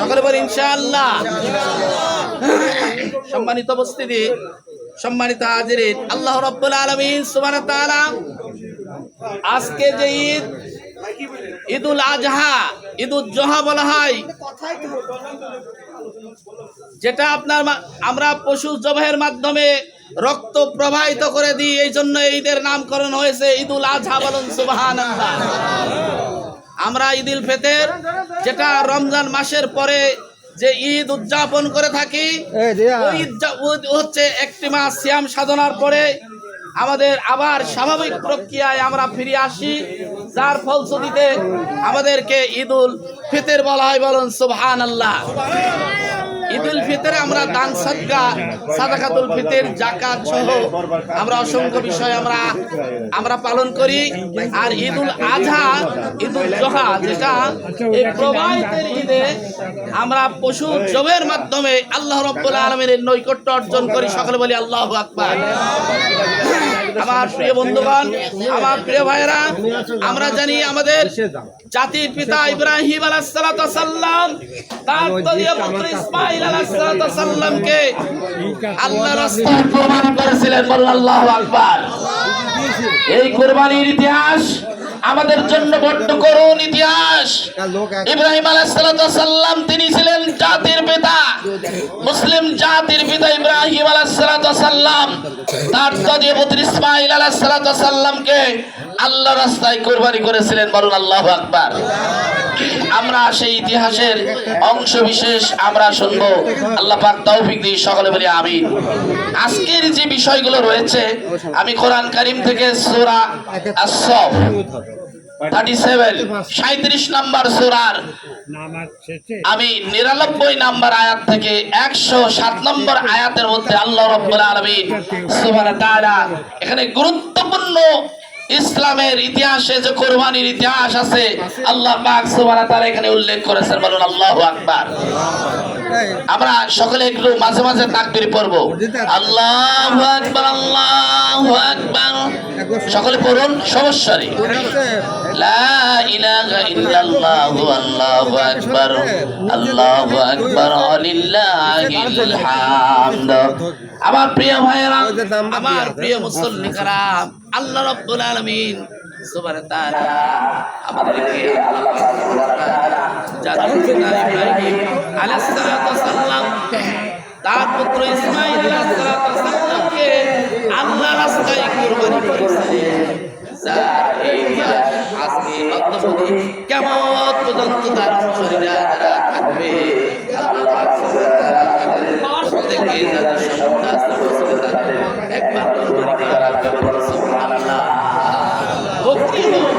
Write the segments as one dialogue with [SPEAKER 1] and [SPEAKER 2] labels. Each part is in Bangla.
[SPEAKER 1] সকলে বলি ইনশাআল্লাহ। সম্মানিত উপস্থিতি, সম্মানিত হাজিরিন। আল্লাহ রাব্বুল আলামিন তাআলা আজকে যে ঈদ, ঈদুল আজহা, ঈদুল জোহা বলা হয়, যেটা আপনার আমরা পশু জবাহের মাধ্যমে রক্ত প্রবাহিত করে দিই এই জন্য ঈদের নামকরণ হয়েছে ঈদুল আজহা বলুন সুবহানাল্লাহ। আমরা ঈদ উল ফেতের যেটা রমজান মাসের পরে যে ঈদ উদযাপন করে থাকি ঈদ হচ্ছে একটি মাস শ্যাম সাধনার পরে আমাদের আবার স্বাভাবিক প্রক্রিয়ায় আমরা ফিরে আসি। যার ফলশ্রুতিতে আমাদেরকে ঈদ উল ফেতের বলা হয় বলুন সুবহান আল্লাহ ঈদুল ফিতরে আমরা দান সদকা, সাদাকাতুল ফিতর জাকাত সহ আমরা অসংখ্য বিষয় আমরা আমরা পালন করি। আর ঈদুল আজহা, ঈদুল জোহা, যেটা এই প্রবাহিতের ঈদে আমরা পশু জবের মাধ্যমে আল্লাহ রব্বুল আলমের নৈকট্য অর্জন করি। সকলে বলি আল্লাহ আকবার। আমার প্রিয় বন্ধুগণ আমার প্রিয় ভাইরা আমরা জানি আমাদের জাতির পিতা ইব্রাহিম আলাহাল্লাম তার পুত্র ইসমাইল আল্লাহ রাস্তায় প্রমাণ করেছিলেন আকবার। এই কোরবানির ইতিহাস আমাদের জন্য বড্ড করুন ইতিহাস। ইব্রাহিম আলাহাল্লাম তিনি ছিলেন জাতির পিতা। মুসলিম জাতির পিতা ইব্রাহিম আলাহাল্লাম তার তদীয় পুত্র ইসমাইল আলাইসাল্লামকে আল্লাহ রাস্তায় কোরবানি করেছিলেন, বলুন আল্লাহু আকবার। আমরা সেই ইতিহাসের অংশ বিশেষ আমরা শুনব। আল্লাহ পাক তৌফিক দিয়ে সকলে বলি আমিন। আজকের যে বিষয়গুলো রয়েছে, আমি কোরআন কারিম থেকে সূরা আস-সফ 37 37 নাম্বার সূরার আমি নিরানব্বই নাম্বার আয়াত থেকে একশো সাত নম্বর আয়াতের মধ্যে আল্লাহ রব্বুল আলমিন তাআলা এখানে গুরুত্বপূর্ণ ইসলামের ইতিহাসে যে কোরবানির ইতিহাস আছে, আল্লাহ তাআলা এখানে উল্লেখ করেছেন, বলুন আল্লাহু আকবার। আমরা সকলে একটু মাঝে মাঝে তাকবীর পড়ব। আল্লাহু আকবার আল্লাহু আকবার। সকলে পড়ুন, সমস্যারে। লা ইলাহা ইল্লাল্লাহু, আল্লাহু আকবার। আল্লাহু আকবার আমার প্রিয় ভাইয়েরা আমার প্রিয় মুসল্লি কারাম আল্লাহ রাব্বুল আলামিন ওয়া তাআলা আমাদেরকে ইব্রাহিম আলাইহিস সালাতু ওয়াস তার পুত্র আল্লাহ রাস্তায় কুরবানি করেছিলেন কেমন পর্যন্ত তার শরীরে থাকবে পাক প্রত্যেকে যাদের সন্তান আছে তাদের একবার কুরবানি করা লাগবে বলুন সুবহানাল্লাহ ভক্তি হোক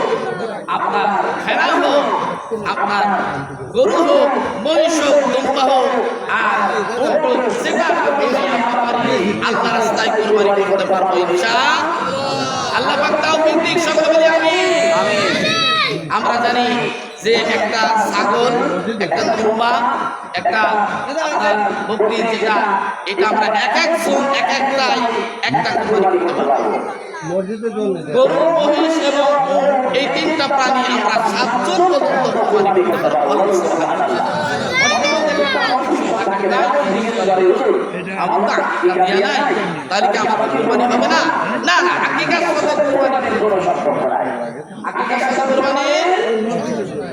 [SPEAKER 1] আপনার ভেড়া হোক, আপনার গরু হোক, মহিষ হোক দুম্বা হোক, আর আমরা পারি, আল্লাহ রাস্তায় কোরবানি করতে পারব ইনশা আল্লাহ পাক তাওফিক সকলে আমি আমরা জানি যে একটা ছাগল, একটা দুম্বা একটা বকরি, যেটা, এটা আমরা এক একজন এক একটাই একটা কোরবানি করতে পারব। গরু মহিষ এবং এই তিনটা প্রাণী আমরা সাতজন পর্যন্ত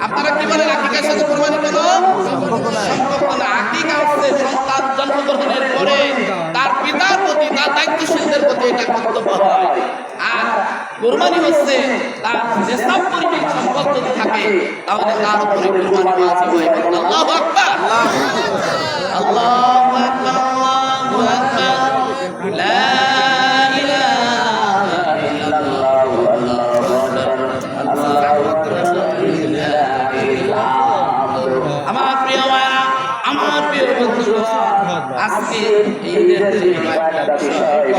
[SPEAKER 1] আপনারা কি বলেন, আকিকার সাথে কোরবানি কোনো না। আকিকা হচ্ছে সন্তান জন্মগ্রহণের পরে তার পিতার প্রতি তার দায়িত্বশীলদের প্রতি এটা কর্তব্য হয়। আর কোরবানি হচ্ছে তার যেসব পরিমাণ সম্পদ যদি থাকে, তাহলে তার উপরে কোরবানি ওয়াজিব হয় আকবার। আল্লাহু আকবার, আল্লাহু আমার প্রিয় আজকে বিষয়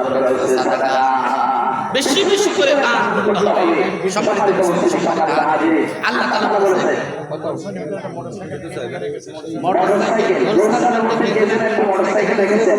[SPEAKER 1] নম্বর হচ্ছে সাদাকা বেশি বেশি করে দান করতে হবে সম্মানিত সম্মানিত। আল্লাহ তাআলা বলেছেন মোটরসাইকেল মোটরসাইকেল দেখেছেন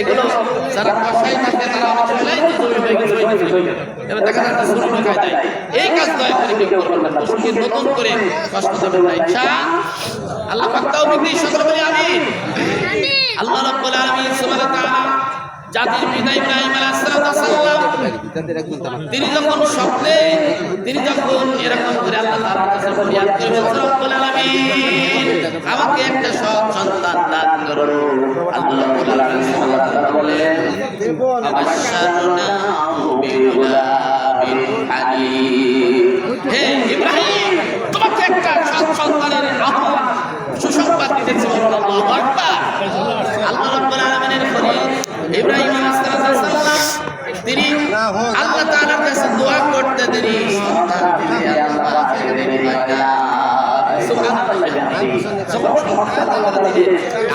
[SPEAKER 1] এগুলো যারা কষাই থাকে তারা অনেক সময় জমি হয়ে গেছে। এবার দেখা যাচ্ছে শুরু ঢোকায় দেয় এই কাজ দয়া করে কেউ করবেন না। পশুকে নতুন করে কষ্ট দেবেন না ইনশাআল্লাহ আল্লাহ পাক তৌফিক দিন সকলে বলি আমিন। আল্লাহ রাব্বুল আলামিন সুবহানাহু ওয়া জাতির পিতা ইব্রাহিম আলাইহিস সালাম তিনি যখন স্বপ্নে, তিনি যখন এরকম করে আল্লাহ তাআলার কাছে ফরিয়াদ করে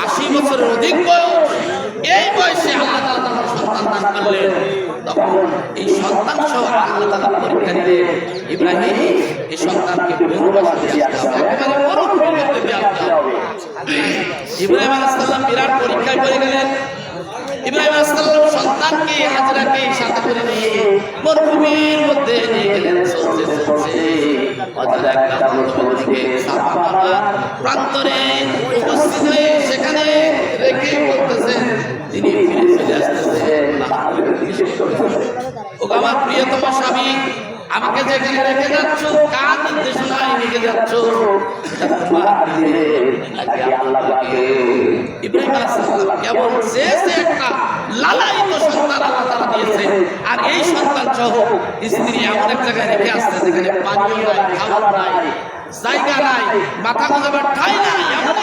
[SPEAKER 1] আশি বছরের অধিক বয়স, এই বয়সে আল্লাহ তাআলা যখন সন্তান দান করলেন। তখন এই সন্তান সহ আল্লাহ তালা পরীক্ষা দিলে ইব্রাহিম, এই সন্তানকে ইব্রাহিম বিরাট পরীক্ষায় পড়ে গেলেন। ইব্রাহিম আসসালাম সন্তানকে, হাজরাকে সাথে করে নিয়ে মরুভূমির মধ্যে নিয়ে গেলেন চলছে চলছে অজানা একটা প্রান্তরে উপস্থিত হয়ে সেখানে রেখে বলতেছেন, তিনি ফিরে চলে আসতেছেন ও আমার প্রিয়তম স্বামী, আমাকে যেখানে রেখে যাচ্ছ, কার নির্দেশনায় রেখে যাচ্ছ? কেবল সে একটা লালায়িত সন্তান আল্লাহ তাআলা দিয়েছে আর এই সন্তান সহ স্ত্রী এমন এক জায়গায় রেখে আসছে যেখানে পানিও নাই খাবার নাই জায়গা নাই ঠাই নাই এমন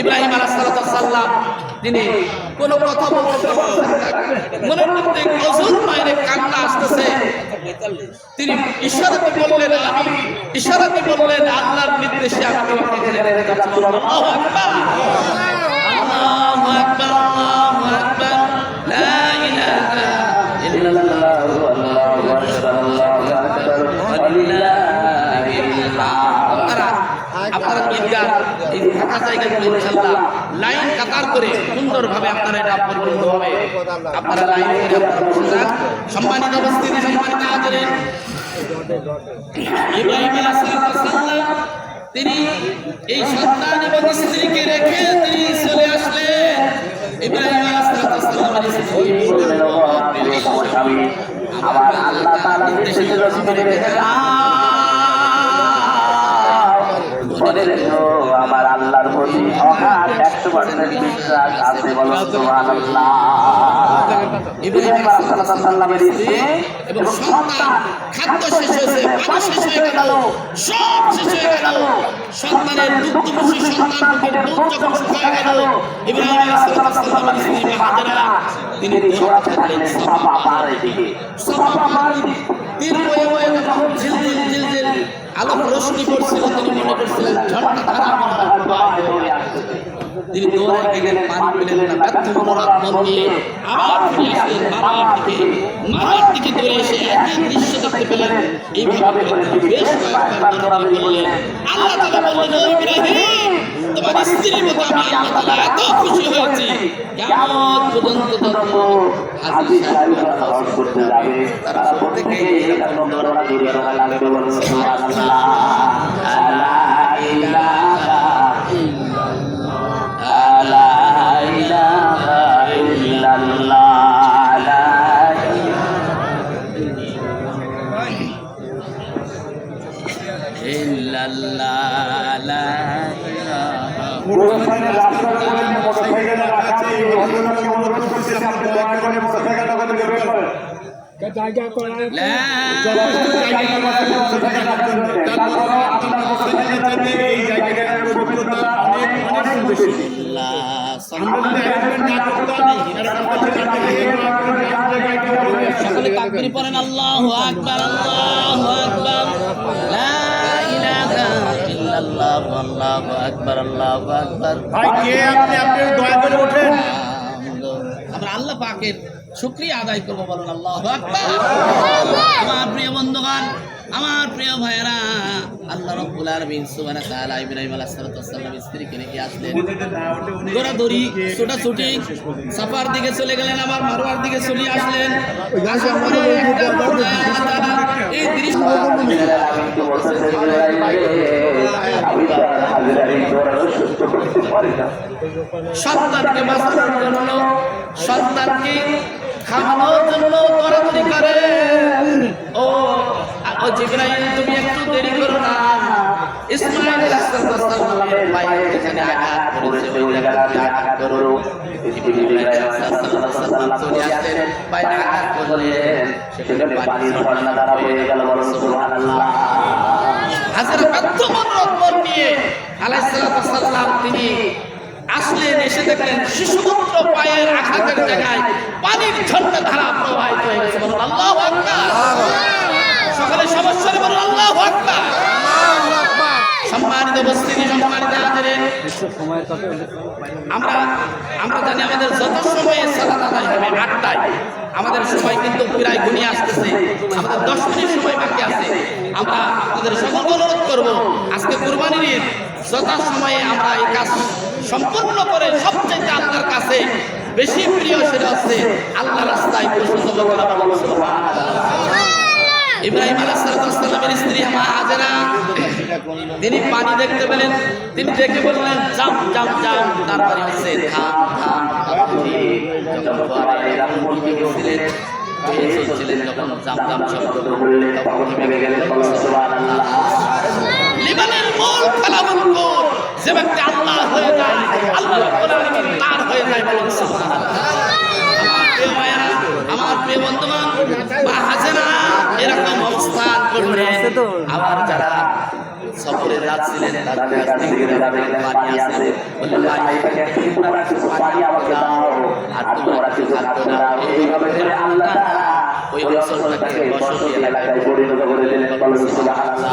[SPEAKER 1] ইব্রাহিম আলাইহিসসালাম তিনি কোন কথা বলতে মনে করতে মনের বাইরে কান্না আসতেছে। তিনি ইশারাতে বললেন, আমি ইশারাতে বললেন, আল্লাহর নির্দেশে আমি আল্লাহু আকবার আল্লাহু আকবার আল্লাহু আকবার, লা ইনশাআল্লাহ লাইন কাতার করে সুন্দরভাবে আপনারা এটা পরিপূর্ণ হবে। আপনারা লাইন করে আপনারা বসে সম্মানিত উপস্থিতি, সম্মানিত হাজিরিন। তিনি এই সন্তান এবং স্ত্রীকে রেখে তিনি চলে আসলেন। ইব্রাহিম আলাইহিস স্ত্রী বললেন "ও প্রিয় স্বামী আমার আল্লাহ তাআলা নির্দেশে যদি তুমি রেখে আমার আল্লাহর প্রতি অগাধ একশো পার্সেন্ট বিশ্বাস আছে বলো সুবহানাল্লাহ। ইব্রাহিম স্ত্রী এবং সন্তান খাদ্য শেষ হয়েছে পানি শেষ হয়ে গেল সব শেষ হয়ে গেল। সন্তানের দুগ্ধ বসি দুধ যখন শুকিয়ে গেল ইব্রাহিম আলাইহিস স্ত্রী হাজেরা তিনি দৌড়াতে থাকলেন সাফা পাহাড়ের দিকে। সাফা দিকে। তীর বয়ে বয়ে যখন ঝিলঝিল ঝিলঝিল আলোক রশ্মি পড়ছিল তিনি মনে করছিলেন ঝড়টা তারা মনে দৌড়ে তিনি দৌড়াতে গেলেন, পানি পেলেন না। ব্যর্থ মনোরথ মন আবার ফিরে আসলেন মারার দিকে। মারার দিকে দৌড়ে এসে একই দৃশ্য দেখতে পেলেন। এইভাবে বেশ কয়েকবার দৌড়াদৌড়ি করলেন আল্লাহ বললেন ইব্রাহিম, তোমার স্ত্রীর মতো আমি আল্লাহ এত খুশি হয়েছি। কিয়ামত পর্যন্ত যাবে তারা লা
[SPEAKER 2] জায়গা করা
[SPEAKER 3] এই পবিত্রতা অনেক অনেক বেশি
[SPEAKER 1] সকলে তাকবীর পড়েন আল্লাহু আকবার আল্লাহু আকবার। লা ইলাহা ইল্লাল্লাহু আল্লাহু আকবার আল্লাহু আকবার।
[SPEAKER 3] ভাই কে আপনি? আপনি দয়া করে ওঠেন
[SPEAKER 1] আমরা আল্লাহ পাকের শুকরিয়া আদায় করব বলুন, আল্লাহু আমার প্রিয় বন্ধুগণ, আমার প্রিয় ভাইয়েরা, আল্লাহ রাব্বুল আলামিন সুবহানাহু ওয়া তাআলা ইব্রাহিম আলাইহিস স্ত্রীকে রেখে আসলেন। দৌড়াদৌড়ি, ছোটাছুটি, সাফার দিকে চলে গেলেন, আবার মারোয়ার দিকে চলে আসলেন। এই দৃশ্য সন্তানকে বাঁচানোর জন্য, সন্তানকে খাওয়ানোর জন্য দৌড়াদৌড়ি করে। ও ও জিব্রাইল, তুমি একটু দেরি করো না। ইসমাইল নিয়ে আলাইসাল্লাম তিনি আসলেন এসে দেখলেন শিশুপুত্র পায়ের আঘাতের জায়গায় পানির ঝর্ণা ধারা প্রবাহিত হয়ে গেছে। বলুন, আল্লাহ সকালে সমস্যারে বলুন, আল্লাহ সম্মানিত আমরা আমরা আমাদের আমাদের সময় কিন্তু প্রায় আসতেছে। সময় আমরা আপনাদের সকলকে অনুরোধ করব, আজকে কোরবানির ঈদ যথা সময়ে আমরা এই কাজ সম্পূর্ণ করে সবচেয়ে আল্লাহর কাছে বেশি প্রিয় সেটা হচ্ছে আল্লাহ রাস্তায় করা ইব্রাহিম আলাইসালামের স্ত্রী মা হাজেরা তিনি পানি দেখতে পেলেন তিনি দেখে বললেন জাম যাও যাও তারপরে হচ্ছে বাবুজি, যখন জাম জাম শব্দ তখন গেলেন লিবানের মূল কালামুল কুল যে ব্যক্তি আল্লাহ হয়ে যায়, আল্লাহ রাব্বুল আলামিন তার হয়ে যায় বলুন আমার প্রিয় বন্ধুগণ, মা হাজেরা, এরকম আবার যারা সফরে যাচ্ছিলেন তাদের কাছ পানি আছে। বললেন, ভাই পানি আমাকে দাও আর তোমরা কিছু খাদ্য দাও এইভাবে করে আল্লাহ ওই অঞ্চলটাকে বসতি এলাকায় পরিণত করে দিলেন সুবহানাল্লাহ।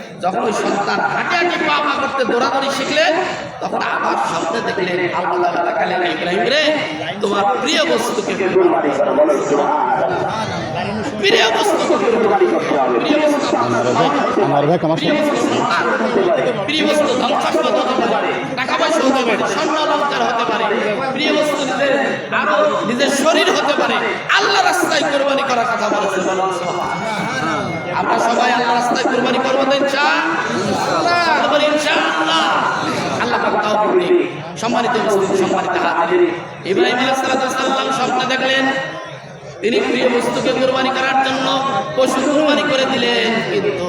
[SPEAKER 1] যখন ওই সন্তান হাঁটে হাঁটে পা পা করতে দৌড়াদৌড়ি শিখলেন তখন আবার স্বপ্নে দেখলেন আল্লাহ কালেন ইব্রাহিম রে তোমার প্রিয় বস্তুকে প্রিয় বস্তু। প্রিয়
[SPEAKER 2] আমার ভাই আমার
[SPEAKER 1] প্রিয় বস্তু। হতে পারে টাকা পয়সা হতে পারে স্বর্ণ অলঙ্কার হতে পারে প্রিয় বস্তু নিজের আরও নিজের শরীর হতে পারে আল্লাহ রাস্তায় কোরবানি করার কথা বলেছে। আমরা সবাই আল্লাহ রাস্তায় কোরবানি করব তো আল্লাহ সম্মানিত সম্মানিত ইব্রাহিম আলাইহিস সালাম স্বপ্নে দেখলেন। তিনি প্রিয় বস্তুকে কোরবানি করার জন্য পশু কোরবানি করে দিলেন। কিন্তু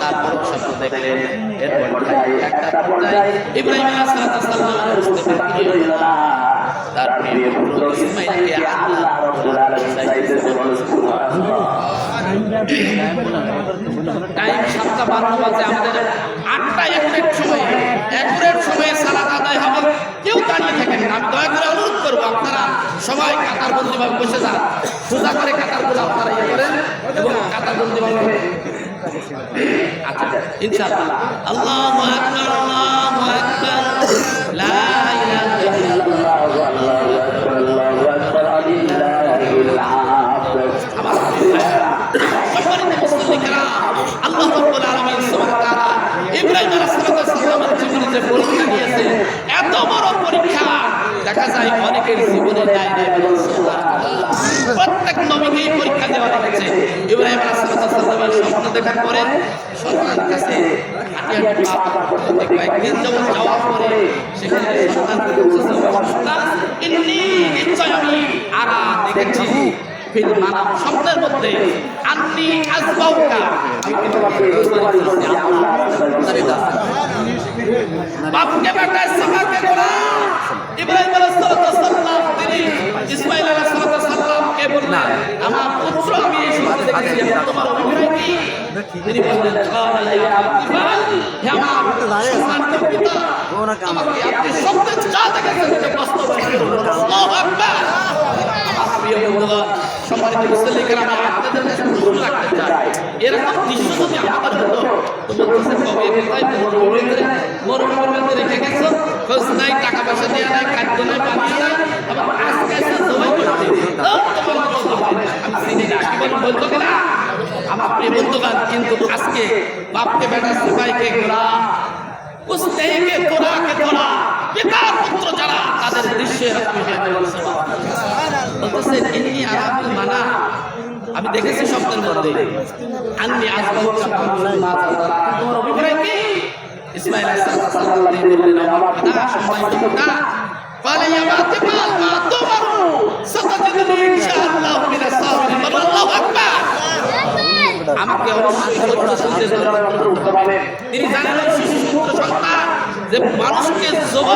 [SPEAKER 1] তারপর স্বপ্ন দেখলেন। এরপর একটা পর্যায়ে ইব্রাহিম আলাইহিস সালাম বুঝতে পারলেন তার প্রিয় পুত্র ইসমাইলকে আল্লাহ রাব্বুল আলামিন আমাদের আটটা একুরেট সময়ে। একুরেট সময়ে সালাদ আদায় হবে, কেউ দাঁড়িয়ে থাকেন আমি দয়া করব, আপনারা সবাই কাতার বন্দিভাবে বসে যান। সোজা করে কাতারগুলো আপনারা ইয়ে করেন আচ্ছা ইনশাআল্লাহ। আল্লাহু আকবার আল্লাহু আকবার। যায় অনেকের জীবনে বলুন সুবহানাল্লাহ। প্রত্যেক নবীকেই পরীক্ষা দেওয়া হয়েছে। ইব্রাহিম আলাইহিস সালামের স্বপ্ন দেখার পরে সন্তানের কাছে কয়েকদিন পরে সেখানে "সন্তান, স্বপ্নের মধ্যে আন্নি আল্লাহ বাপকে বেটা ইব্রাহিম আলাইহিস সালাম, তিনি ইসমাইল আলাইহিস সালামকে বললেন, আমার পুত্র, আমি এই স্বপ্নে দেখেছি তোমার অভিপ্রায় কি তিনি বললেন কালা ইয়া হে আমার সম্মানিত পিতা, আমাকে আপনি স্বপ্নে যা দেখেছেন, সেটা বাস্তবায়ন আল্লাহু আকবার! আমার প্রিয় বন্ধুগণ সম্মানিত মুসলিম কেরাম আপনাদের কাছে প্রশ্ন রাখতে চাই। এরকম দৃশ্য যদি আমাদের হতো তো কবে কোথায় মরুভূমির মরুভূমির ভিতরে রেখে গেছো নাই, টাকা পয়সা দেওয়া নাই, খাদ্য নাই, পানি নাই, আবার আজকে এসে। আমি না, কি বল, বলতো কিনা আমার কিন্তু আজকে বাপকে, বেটা সিপাইকে গোড়া কুস্তে কে তোরা কে তোরা পিতা পুত্র যারা, তাদের দৃশ্যে এরকম হয়ে গেছে। বলতেছে, ইন্নি মানা। আমি দেখেছি স্বপ্নের মধ্যে। অভিপ্রায় কি? ইসমাইল আলাইহিস সালাম তিনি বললেন আমার পিতা সম্মানিত পিতা قال يا فاطمة ما تؤمر ستجدني إن شاء الله من الصابرين বলো আল্লাহু আকবার আমাকে অবশ্যই ধৈর্য ধরে ধরে তিনি জানেন শিশু পুত্র সন্তান যে মানুষকে জবাই